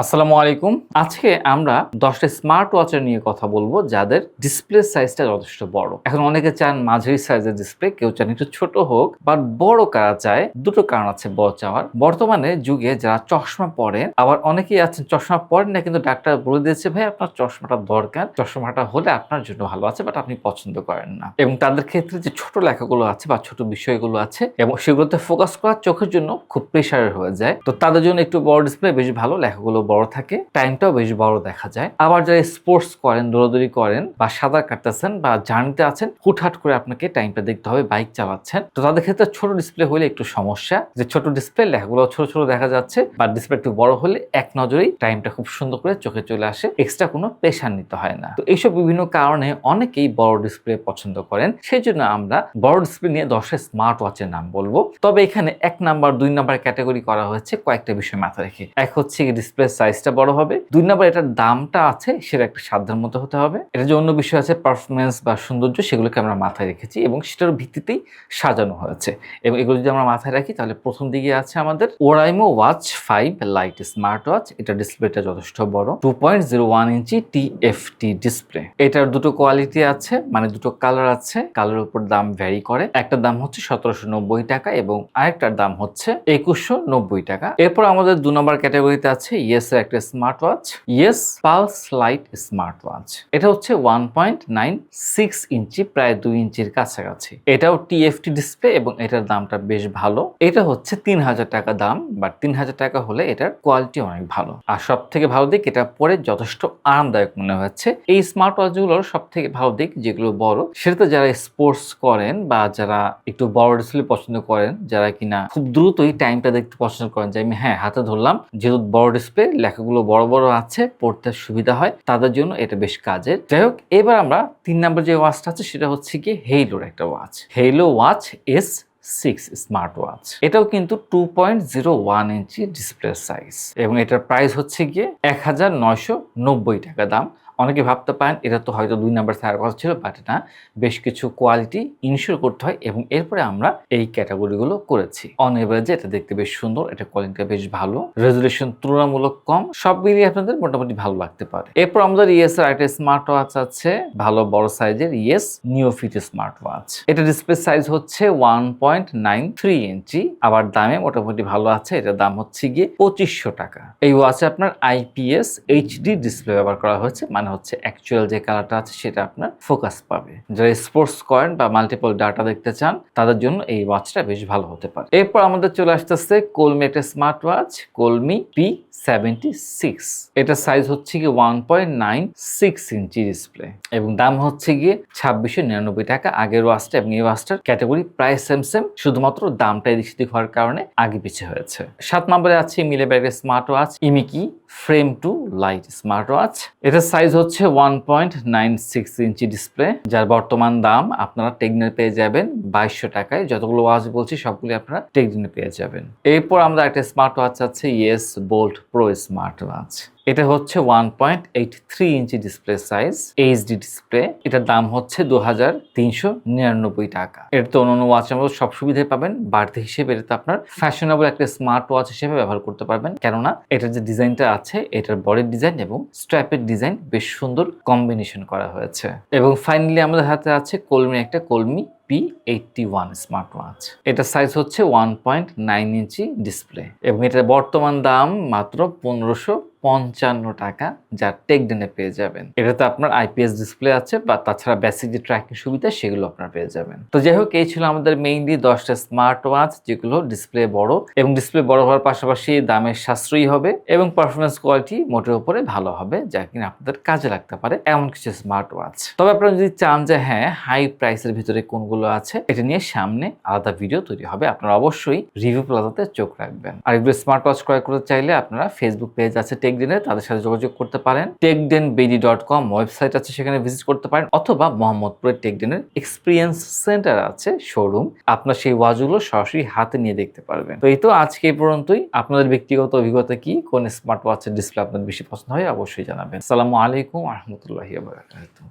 আসসালামু আলাইকুম। আজকে আমরা দশটা স্মার্ট ওয়াচের নিয়ে কথা বলব, যাদের ডিসপ্লে সাইজটা যথেষ্ট বড়। এখন অনেকে চান মাঝারি সাইজের ডিসপ্লে কেউ চান একটু ছোট হোক বা বড় কারা চায়? দুটো কারণ আছে বড় চাওয়ার বর্তমানে যুগে যারা চশমা পরেন, আবার অনেকেই আছেন চশমা পরেন না, কিন্তু ডাক্তার বলে দিয়েছে, ভাই, আপনার চশমাটা দরকার। চশমাটা হলে আপনার জন্য ভালো আছে বাট আপনি পছন্দ করেন না। এবং তাদের ক্ষেত্রে যে ছোট লেখাগুলো আছে বা ছোট বিষয়গুলো আছে, এবং সেগুলোতে ফোকাস করা চোখের জন্য খুব প্রেশারের হয়ে যায়। তো তাদের জন্য একটু বড় ডিসপ্লে বেশ ভালো, লেখাগুলো বড় থাকে টাইমটাও বেশ বড় দেখা যায়। আবার যারা স্পোর্টস করেন, দৌড়াদৌড়ি করেন বা সাঁতার কাটতেছেন বা জার্নিতে আছেন, হুটহাট করে আপনাকে টাইমটা দেখতে হবে বাইক চালাচ্ছেন। তো তাদের ক্ষেত্রে ছোট ডিসপ্লে হলে একটু সমস্যা। যে ছোট ডিসপ্লে লেখাগুলো ছোট ছোট দেখা যাচ্ছে বা ডিসপ্লে একটু বড় হলে এক নজরেই টাইমটা খুব সুন্দর করে চোখে চলে আসে এক্সট্রা কোনো প্রেশার নিতে হয় না। তো এইসব বিভিন্ন কারণে অনেকেই বড় ডিসপ্লে পছন্দ করেন। সেই জন্য আমরা বড় ডিসপ্লে নিয়ে দশটা স্মার্ট ওয়াচের নাম বলব। তবে এখানে এক নাম্বার দুই নাম্বার ক্যাটাগরি করা হয়েছে কয়েকটা বিষয় মাথায় রেখে। এক হচ্ছে ডিসপ্লে সাইজটা বড় হবে। দুই নাম্বার, এটার দামটা আছে, সেটা একটা সাধ্যের মতো হতে হবে। এটা যে অন্য বিষয় আছে পারফরমেন্স বা সৌন্দর্য, সেগুলোকে আমরা মাথায় রেখেছি এবং সেটার ভিত্তিতেই সাজানো হয়েছে। এবং এগুলো যদি আমরা মাথায় রাখি, তাহলে প্রথম দিকে আছে আমাদের Oraimo watch five lite smart watch এটা ডিসপ্লেটা যথেষ্ট বড়। Two point zero one inch TFT display এটার দুটো কোয়ালিটি আছে মানে দুটো কালার আছে। কালারের উপর দাম ভ্যারি করে। একটা দাম হচ্ছে সতেরোশো নব্বই টাকা এবং আরেকটার দাম হচ্ছে একুশশো নব্বই টাকা। এরপর আমাদের দু নম্বর ক্যাটাগরিতে আছে ইয়েস এর একটা smart watch yes pulse lite smart watch এটা হচ্ছে one point nine six inch প্রায় দুই ইঞ্চির কাছাকাছি। এটাও টিএফটি ডিসপ্লে এবং এটার দামটা বেশ ভালো। এটা হচ্ছে তিন হাজার টাকা দাম বাট তিন হাজার টাকা হলে এটার কোয়ালিটি অনেক ভালো। আর সব থেকে ভালো দিক, এটা পরে যথেষ্ট আরামদায়ক মনে হচ্ছে। এই স্মার্ট ওয়াচগুলোর সব থেকে ভালো দিক, যেগুলো বড় সেটাতে যারা স্পোর্টস করেন বা যারা একটু বড় ডিসপ্লে পছন্দ করেন, যারা কিনা খুব দ্রুতই টাইমটা দেখতে পছন্দ করেন, যে আমি হ্যাঁ হাতে ধরলাম, যেহেতু বড় ডিসপ্লে লেখাগুলো বড় বড় আছে, পড়তে সুবিধা হয়, তাদের জন্য এটা বেশ কাজের। যাই হোক, এবার আমরা তিন নম্বর যে ওয়াচটা আছে, সেটা হচ্ছে কি হেইলোর একটা watch. Haylou watch S six smart watch এটাও কিন্তু two point zero one inch display size এবং এটার প্রাইস হচ্ছে গিয়ে এক হাজার নয়শো নব্বই টাকা দাম। অনেকে ভাবতে পারেন, এটা তো হয়তো দুই নাম্বার থাকার কথা ছিল বাট না, বেশ কিছু কোয়ালিটি ইনশিওর করতে হয় এবং এরপরে আমরা এই ক্যাটাগরিগুলো করেছি। অন এভারেজে এটা দেখতে বেশ সুন্দর, এটা কোয়ালিটিটা বেশ ভালো রেজুলেশন তুলনামূলক কম, সব মিলিয়ে আপনাদের মোটামুটি ভালো লাগতে পারে। এরপর আমাদের ইয়েস এর একটা স্মার্ট ওয়াচ আছে, ভালো বড় সাইজের ইয়েস নিওফিট স্মার্ট ওয়াচ এটা ডিসপ্লে সাইজ হচ্ছে one point nine three inch, আবার দামে মোটামুটি ভালো আছে, এটার দাম হচ্ছে গিয়ে পঁচিশশো টাকা। এই ওয়াচে আপনার আইপিএস এইচডি ডিসপ্লে ব্যবহার করা হয়েছে মানে হচ্ছে অ্যাকচুয়াল যে কালারটা আছে সেটা আপনার ফোকাস পাবে। যারা স্পোর্টস করেন বা মাল্টিপল ডাটা দেখতে চান, তাদের জন্য এই ওয়াচটা বেশ ভালো হতে পারে। এরপর আমাদের চলে আসতেছে কোলমি একটা smart watch Colmi P seventy six এটা সাইজ হচ্ছে গিয়ে one point nine six inch display এবং দাম হচ্ছে গিয়ে ছাব্বিশশো নিরানব্বই টাকা। আগের ওয়াচটা এবং এই ওয়াচটার ক্যাটাগরি প্রায় সেম সেম শুধুমাত্র দামটা এদিক সেদিক হওয়ার কারণে আগে পিছিয়ে হয়েছে। সাত নম্বরে আছে মিলে ব্যাগের smart watch Imiki frame two lite smart watch এটার সাইজ হচ্ছে one point nine six inch display যার বর্তমান দাম আপনারা টেকনে পেয়ে যাবেন বাইশশো টাকায়। যতগুলো ওয়াচ বলছি সবগুলি আপনারা টেকনে পেয়ে যাবেন। এরপর আমরা একটা স্মার্ট ওয়াচ আছে yes bolt pro smart watch এটা হচ্ছে one point eight three inch display size HD display এটার দাম হচ্ছে দু হাজার তিনশো নিরানব্বই টাকা। এর তো অন্যান্য ওয়াচের মতো সব সুবিধাই পাবেন। বাড়তি হিসেবে এটাতে আপনার ফ্যাশনেবল একটা স্মার্ট ওয়াচ হিসেবে ব্যবহার করতে পারবেন। কেননা এটার যে ডিজাইনটা আছে, এটার বডির ডিজাইন এবং স্ট্র্যাপের ডিজাইন বেশ সুন্দর কম্বিনেশন করা হয়েছে। এবং ফাইনালি আমাদের হাতে আছে কলমি একটা Colmi P eighty one smart watch এটা সাইজ হচ্ছে one point nine inch display এবং এটার বর্তমান দাম মাত্র পনেরোশো পঞ্চান্ন টাকা, যা টেকডেনে পেয়ে যাবেন। এটাতে আপনার আইপিএস ডিসপ্লে আছে, বা তাছাড়া বেসিক যে ট্র্যাকিং সুবিধা, সেগুলো আপনারা পেয়ে যাবেন। তো যাই হোক, এই ছিল আমাদের মেইনলি দশটা স্মার্ট ওয়াচ যেগুলো ডিসপ্লে বড়, এবং ডিসপ্লে বড় হওয়ার পাশাপাশি দামের সাশ্রয়ী হবে, এবং পারফরমেন্স কোয়ালিটি মোটের উপরে ভালো হবে, যা কিনা আপনাদের কাজে লাগতে পারে এমন কিছু স্মার্ট ওয়াচ তবে আপনারা যদি চান যে হ্যাঁ হাই প্রাইসের ভিতরে কোনগুলো আছে, এটা নিয়ে সামনে আলাদা ভিডিও তৈরি হবে। আপনারা অবশ্যই রিভিউ প্লাজাতে চোখ রাখবেন। আর এগুলো স্মার্ট ওয়াচ ক্রয় করতে চাইলে আপনারা ফেসবুক পেজ আছে টেকডেনের তাদের সাথে যোগাযোগ করতে পারেন। Techden BD dot com website আছে, সেখানে ভিজিট করতে পারেন। অথবা মোহাম্মদপুরের টেকডেনের এক্সপিরিয়েন্স সেন্টার আছে শোরুম আপনার সেই ওয়াচগুলো সরাসরি হাতে নিয়ে দেখতে পারবেন। তো এই তো আজকে পর্যন্তই। আপনাদের ব্যক্তিগত অভিজ্ঞতা কি? কোন স্মার্ট ওয়াচের ডিসপ্লে আপনার বেশি পছন্দ হয়, অবশ্যই জানাবেন। সালামু আলাইকুম রহমতুল্লাহি